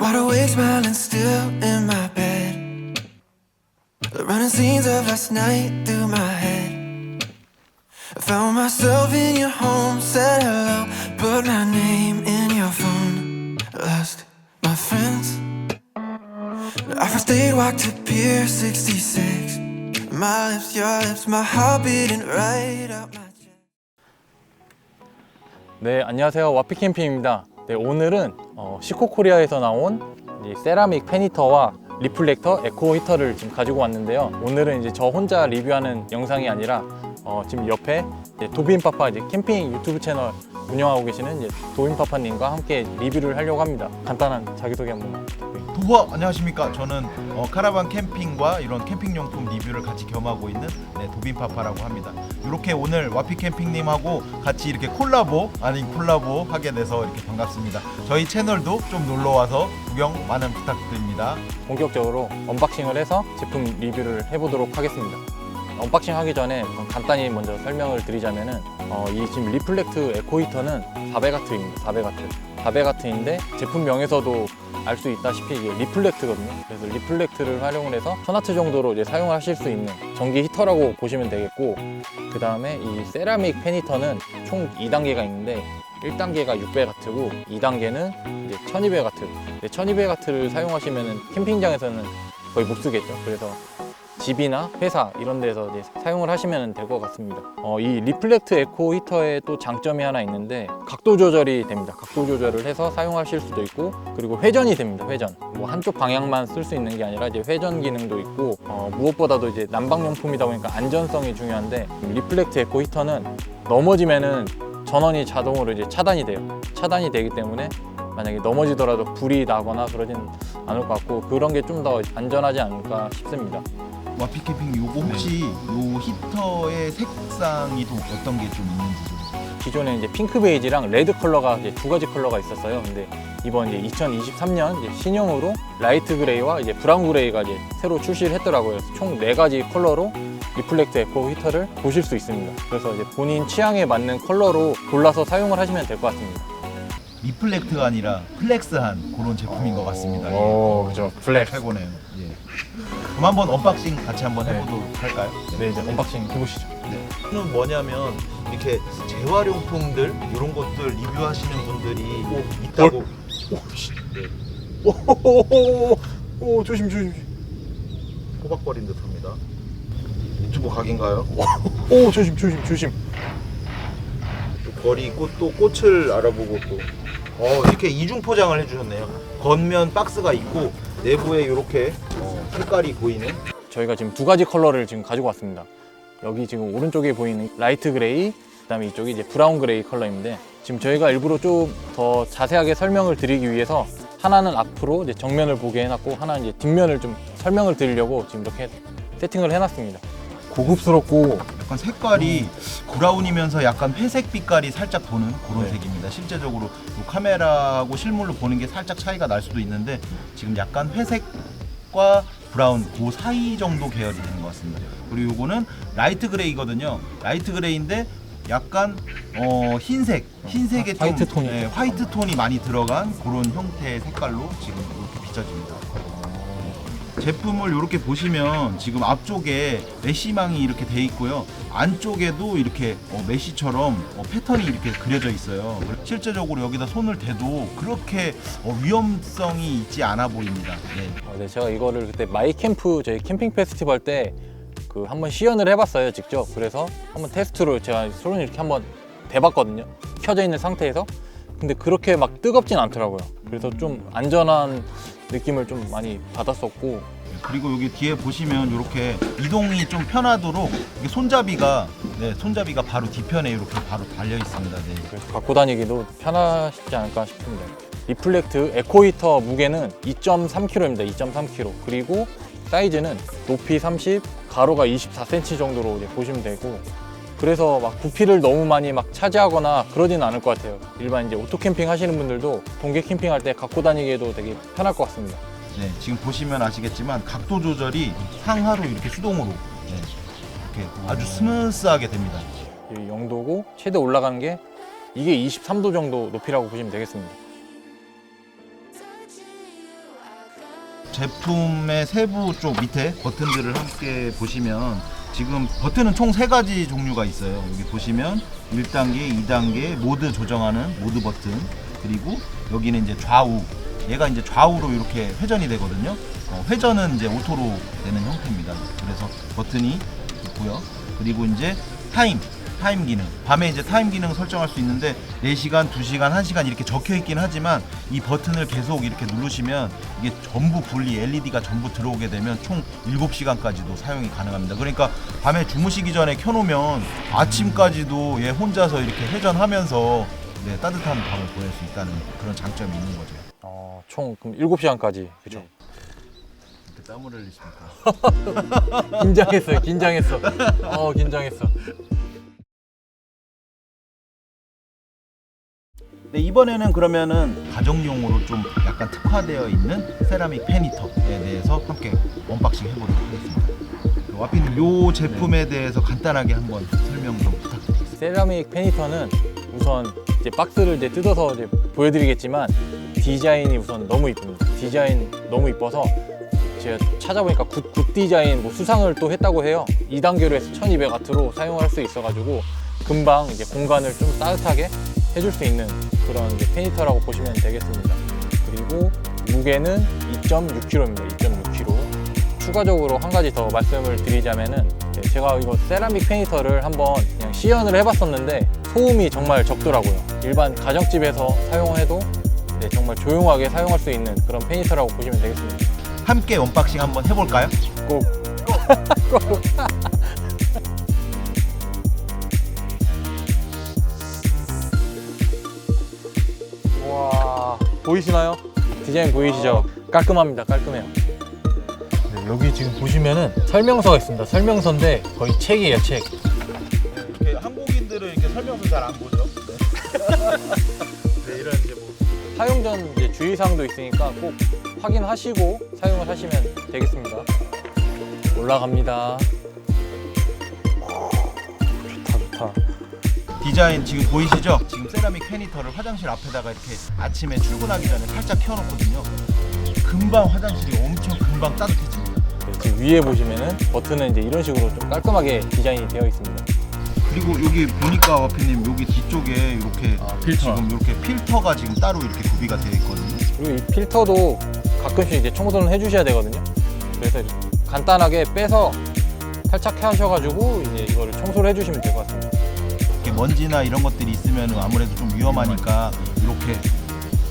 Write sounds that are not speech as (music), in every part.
Wide awake, smiling still in my bed. The running scenes of last night through my head. I found myself in your home, said hello, put my name in your phone. Lost my friends. I first date walked to Pier 66. My lips, your lips, my heart beating right out my chest. 네, 안녕하세요. 와피 캠핑입니다. 네, 오늘은 어, 시코코리아에서 나온 이 세라믹 페니터와 리플렉터 에코 히터를 지금 가지고 왔는데요. 오늘은 이제 저 혼자 리뷰하는 영상이 아니라 어, 지금 옆에 도빈파파 이제 캠핑 유튜브 채널 운영하고 계시는 이제 도빈파파님과 함께 리뷰를 하려고 합니다. 간단한 자기소개 한번. 도보 안녕하십니까 저는 어, 카라반 캠핑과 이런 캠핑용품 리뷰를 같이 겸하고 있는 네, 도빈파파라고 합니다 이렇게 오늘 와피 캠핑님하고 같이 이렇게 콜라보 아닌 콜라보 하게 돼서 이렇게 반갑습니다 저희 채널도 좀 놀러와서 구경 많은 부탁드립니다 본격적으로 언박싱을 해서 제품 리뷰를 해보도록 하겠습니다. 언박싱 하기 전에 간단히 먼저 설명을 드리자면은 어, 이 지금 리플렉트 에코 히터는 400와트입니다. 400와트. 400와트인데 제품명에서도 알 수 있다시피 이게 리플렉트거든요. 그래서 리플렉트를 활용을 해서 1000와트 정도로 이제 사용하실 수 있는 전기 히터라고 보시면 되겠고 그 다음에 이 세라믹 팬 히터는 총 2단계가 있는데 1단계가 600와트고 2단계는 이제 1200와트. 1200와트를 사용하시면 캠핑장에서는 거의 못 쓰겠죠. 그래서 집이나 회사 이런 데서 사용을 하시면 될 것 같습니다. 어, 이 리플렉트 에코 히터의 또 장점이 하나 있는데 각도 조절이 됩니다. 각도 조절을 해서 사용하실 수도 있고 그리고 회전이 됩니다. 회전. 뭐 한쪽 방향만 쓸 수 있는 게 아니라 이제 회전 기능도 있고 어, 무엇보다도 이제 난방용품이다 보니까 안전성이 중요한데 리플렉트 에코 히터는 넘어지면은 전원이 자동으로 이제 차단이 돼요. 차단이 되기 때문에 만약에 넘어지더라도 불이 나거나 그러진 않을 것 같고 그런 게 좀 더 안전하지 않을까 싶습니다. 와피 캠핑 요거 혹시 요 히터의 색상이 또 어떤 게 좀 있는지 좀 기존에 이제 핑크 베이지랑 레드 컬러가 이제 두 가지 컬러가 있었어요. 근데 이번 이제 2023년 이제 신형으로 라이트 그레이와 이제 브라운 그레이가 이제 새로 출시를 했더라고요. 총 네 가지 컬러로 리플렉트 에코 히터를 보실 수 있습니다. 그래서 이제 본인 취향에 맞는 컬러로 골라서 사용을 하시면 될 것 같습니다. 리플렉트가 아니라 플렉스한 그런 제품인 것 같습니다 예. 오, 그죠. 블랙. 최고네요 예. 그럼 한번 언박싱 같이 한번 네. 해보도록 할까요? 네, 이제 언박싱 해보시죠. 는 뭐냐면 이렇게 재활용품들 이런 것들 리뷰하시는 분들이 있다고 오, 오, 조심, 조심. 호박거린 듯합니다. 유튜브 각인가요? 오, 조심, 조심, 조심. 또 벌이 있고 또 꽃을 알아보고 또 어, 이렇게 이중 포장을 해주셨네요. 겉면 박스가 있고 내부에 이렇게 어, 색깔이 보이는 저희가 지금 두 가지 컬러를 지금 가지고 왔습니다. 여기 지금 오른쪽에 보이는 라이트 그레이, 그다음에 이쪽이 이제 브라운 그레이 컬러인데 지금 저희가 일부러 좀 더 자세하게 설명을 드리기 위해서 하나는 앞으로 이제 정면을 보게 해놨고 하나는 이제 뒷면을 좀 설명을 드리려고 지금 이렇게 세팅을 해놨습니다. 고급스럽고 약간 색깔이 브라운이면서 약간 회색 빛깔이 살짝 도는 그런 네. 색입니다. 실제적으로 요 카메라하고 실물로 보는 게 살짝 차이가 날 수도 있는데 지금 약간 회색과 브라운 그 사이 정도 계열이 되는 것 같습니다. 그리고 요거는 라이트 그레이거든요. 라이트 그레이인데 약간 어, 흰색, 흰색의 아, 화이트 좀, 톤이 네, 화이트 톤이 많이 들어간 그런 형태의 색깔로 지금 이렇게 비춰집니다. 제품을 이렇게 보시면 지금 앞쪽에 메쉬망이 이렇게 돼 있고요. 안쪽에도 이렇게 어, 메쉬처럼 어, 패턴이 이렇게 그려져 있어요. 실제적으로 여기다 손을 대도 그렇게 어, 위험성이 있지 않아 보입니다. 네. 어, 네, 제가 이거를 그때 마이 캠프 저희 캠핑 페스티벌 때 그 한번 시연을 해봤어요 직접 그래서 한번 테스트로 제가 손을 이렇게 한번 대봤거든요 켜져 있는 상태에서 근데 그렇게 막 뜨겁진 않더라고요 그래서 좀 안전한 느낌을 좀 많이 받았었고 그리고 여기 뒤에 보시면 이렇게 이동이 좀 편하도록 이게 손잡이가 네, 손잡이가 바로 뒤편에 이렇게 바로 달려 있습니다. 네. 그래서 갖고 다니기도 편하시지 않을까 싶습니다 리플렉트 에코 히터 무게는 2.3kg입니다 2.3kg 그리고 사이즈는 높이 30, 가로가 24cm 정도로 이제 보시면 되고 그래서 막 부피를 너무 많이 막 차지하거나 그러진 않을 것 같아요. 일반 이제 오토 캠핑 하시는 분들도 동계 캠핑 할 때 갖고 다니기에도 되게 편할 것 같습니다. 네, 지금 보시면 아시겠지만 각도 조절이 상하로 이렇게 수동으로 네, 이렇게 아주 스무스하게 됩니다. 이 영도고 최대 올라가는 게 이게 23도 정도 높이라고 보시면 되겠습니다. 제품의 세부 쪽 밑에 버튼들을 함께 보시면 지금 버튼은 총 세 가지 종류가 있어요. 여기 보시면 1단계, 2단계 모드 조정하는 모드 버튼 그리고 여기는 이제 좌우 얘가 이제 좌우로 이렇게 회전이 되거든요. 어, 회전은 이제 오토로 되는 형태입니다. 그래서 버튼이 있고요. 그리고 이제 타임 타임 기능 밤에 이제 타임 기능 설정할 수 있는데 4시간, 2시간, 1시간 이렇게 적혀 있긴 하지만 이 버튼을 계속 이렇게 누르시면 이게 전부 분리 LED가 전부 들어오게 되면 총 7시간까지도 사용이 가능합니다. 그러니까 밤에 주무시기 전에 켜 놓으면 아침까지도 얘 혼자서 이렇게 회전하면서 네, 따뜻한 밤을 보낼 수 있다는 그런 장점이 있는 거죠. 어, 총 그럼 7시간까지 그죠? 네. 이렇게 땀을 흘리십니까? (laughs) 긴장했어요. 긴장했어. 어, 긴장했어. 네, 이번에는 그러면은 가정용으로 좀 약간 특화되어 있는 세라믹 페니터에 대해서 함께 언박싱 해보도록 하겠습니다. 그 와피님, 요 제품에 대해서 간단하게 한번 설명 좀 부탁드리겠습니다. 세라믹 페니터는 우선 이제 박스를 이제 뜯어서 이제 보여드리겠지만 디자인이 우선 너무 이쁩니다. 디자인 너무 이뻐서 제가 찾아보니까 굿, 굿 디자인 뭐 수상을 또 했다고 해요. 2단계로 해서 1200와트로 사용할 수 있어가지고 금방 이제 공간을 좀 따뜻하게 해줄 수 있는 그런 페니터라고 보시면 되겠습니다. 그리고 무게는 2.6kg입니다. 2.6kg. 추가적으로 한 가지 더 말씀을 드리자면은 네, 제가 이거 세라믹 페니터를 한번 그냥 시연을 해봤었는데 소음이 정말 적더라고요. 일반 가정집에서 사용해도 네, 정말 조용하게 사용할 수 있는 그런 페니터라고 보시면 되겠습니다. 함께 언박싱 한번 해볼까요? 꼭 (laughs) 와 보이시나요? 디자인 보이시죠? 깔끔합니다. 깔끔해요. 네, 여기 지금 보시면은 설명서가 있습니다. 설명서인데 거의 책이에요, 책. 이렇게 한국인들은 이렇게 설명서 잘 안 보죠. 네, (laughs) 이런 이제 뭐 사용 전 이제 주의사항도 있으니까 꼭 확인하시고 사용을 하시면 되겠습니다. 올라갑니다. 좋다, 좋다. 디자인 지금 보이시죠? 지금 세라믹 페니터를 화장실 앞에다가 이렇게 아침에 출근하기 전에 살짝 켜놓거든요. 금방 화장실이 엄청 금방 따뜻해집니다. 네, 지금 위에 보시면은 버튼은 이제 이런 식으로 좀 깔끔하게 디자인이 되어 있습니다. 그리고 여기 보니까 와피님 여기 뒤쪽에 이렇게 아, 필터. 지금 이렇게 필터가 지금 따로 이렇게 구비가 되어 있거든요. 그리고 이 필터도 가끔씩 이제 청소는 해주셔야 되거든요. 그래서 이렇게 간단하게 빼서 탈착해 하셔가지고 이제 이거를 청소를 해주시면 될 것 같습니다. 이렇게 먼지나 이런 것들이 있으면 아무래도 좀 위험하니까 이렇게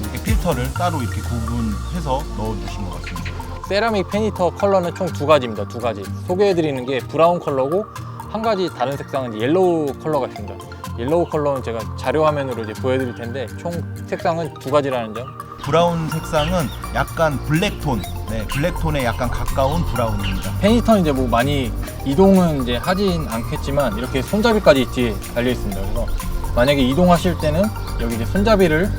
이렇게 필터를 따로 이렇게 구분해서 넣어주신 것 같습니다. 세라믹 페니터 컬러는 총 두 가지입니다. 두 가지. 소개해드리는 게 브라운 컬러고 한 가지 다른 색상은 옐로우 컬러가 있습니다. 옐로우 컬러는 제가 자료 화면으로 이제 보여드릴 텐데 총 색상은 두 가지라는 점. 브라운 색상은 약간 블랙톤, 네, 블랙톤에 약간 가까운 브라운입니다. 페니터는 이제 뭐 많이 이동은 이제 하진 않겠지만 이렇게 손잡이까지 뒤에 달려 있습니다. 그래서 만약에 이동하실 때는 여기 이제 손잡이를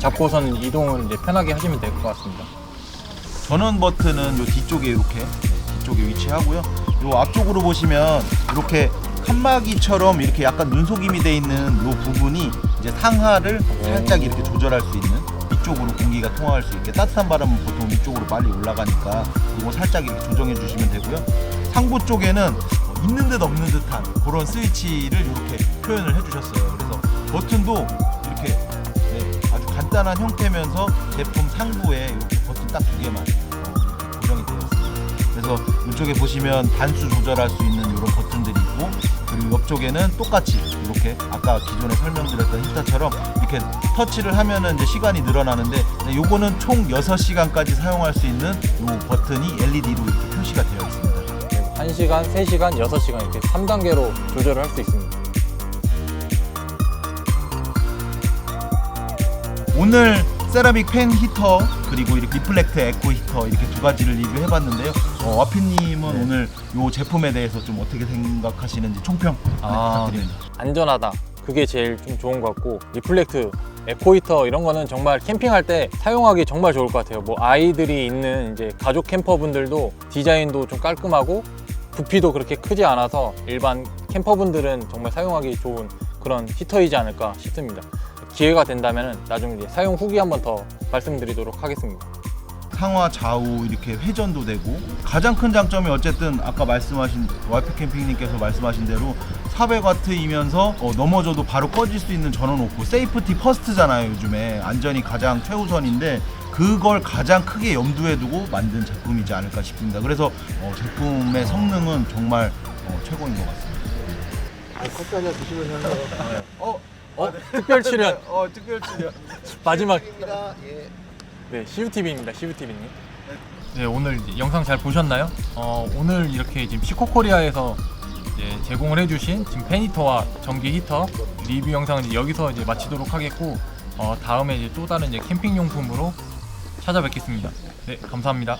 잡고선 이동을 이제 편하게 하시면 될 것 같습니다. 전원 버튼은 요 뒤쪽에 이렇게 네, 뒤쪽에 위치하고요. 요 앞쪽으로 보시면 이렇게 칸막이처럼 이렇게 약간 눈속임이 돼 있는 요 부분이 이제 상하를 살짝 이렇게 조절할 수 있는 이쪽으로 공기가 통화할 수 있게 따뜻한 바람은 보통 이쪽으로 빨리 올라가니까 이거 살짝 이렇게 조정해 주시면 되고요. 상부 쪽에는 있는 듯 없는 듯한 그런 스위치를 이렇게 표현을 해주셨어요. 그래서 버튼도 이렇게 네, 아주 간단한 형태면서 제품 상부에 이렇게 버튼 딱 두 개만 어, 고정이 되어 있습니다. 그래서 이쪽에 보시면 단수 조절할 수 있는 그리고 옆쪽에는 똑같이 이렇게 아까 기존에 설명드렸던 히터처럼 이렇게 터치를 하면은 이제 시간이 늘어나는데 네, 요거는 총 6시간까지 사용할 수 있는 요 버튼이 LED로 이렇게 표시가 되어 있습니다. 1시간, 3시간, 6시간 이렇게 3단계로 조절을 할 수 있습니다. 오늘 세라믹 팬 히터 그리고 이렇게 리플렉트 에코 히터 이렇게 두 가지를 리뷰해봤는데요. 어, 와피님은 네. 오늘 요 제품에 대해서 좀 어떻게 생각하시는지 총평 네, 아, 부탁드립니다. 안전하다. 그게 제일 좀 좋은 것 같고 리플렉트, 에코 히터 이런 거는 정말 캠핑할 때 사용하기 정말 좋을 것 같아요. 뭐 아이들이 있는 이제 가족 캠퍼분들도 디자인도 좀 깔끔하고 부피도 그렇게 크지 않아서 일반 캠퍼분들은 정말 사용하기 좋은 그런 히터이지 않을까 싶습니다. 기회가 된다면 나중에 이제 사용 후기 한번 더 말씀드리도록 하겠습니다. 상하 좌우 이렇게 회전도 되고 가장 큰 장점이 어쨌든 아까 말씀하신 와이프 캠핑님께서 말씀하신 대로 400와트이면서 어, 넘어져도 바로 꺼질 수 있는 전원 오프 세이프티 퍼스트잖아요 요즘에. 안전이 가장 최우선인데 그걸 가장 크게 염두에 두고 만든 제품이지 않을까 싶습니다. 그래서 어, 제품의 성능은 정말 어, 최고인 것 같습니다. 커피 한잔 드시면서. 어, 어? 특별 출연 (laughs) 어 특별 출연 마지막 입니다. 예. 네, CUTV입니다. CUTV님. 네, 오늘 이제 영상 잘 보셨나요? 어, 오늘 이렇게 지금 시코코리아에서 이제 제공을 해주신 지금 페니터와 전기 히터 리뷰 영상은 이제 여기서 이제 마치도록 하겠고 어, 다음에 이제 또 다른 이제 캠핑 용품으로 찾아뵙겠습니다. 네, 감사합니다.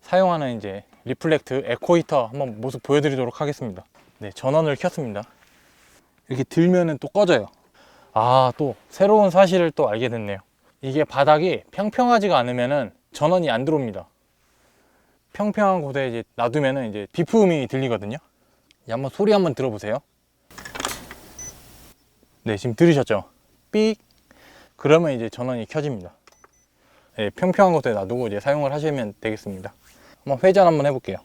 사용하는 이제 리플렉트 에코 히터 한번 모습 보여드리도록 하겠습니다. 네, 전원을 켰습니다. 이렇게 들면은 또 꺼져요. 아, 또 새로운 사실을 또 알게 됐네요. 이게 바닥이 평평하지가 않으면은 전원이 안 들어옵니다. 평평한 곳에 이제 놔두면은 이제 비품이 들리거든요. 한번 소리 한번 들어보세요. 네, 지금 들으셨죠? 삑. 그러면 이제 전원이 켜집니다. 네, 평평한 곳에 놔두고 이제 사용을 하시면 되겠습니다. 한번 회전 한번 해볼게요.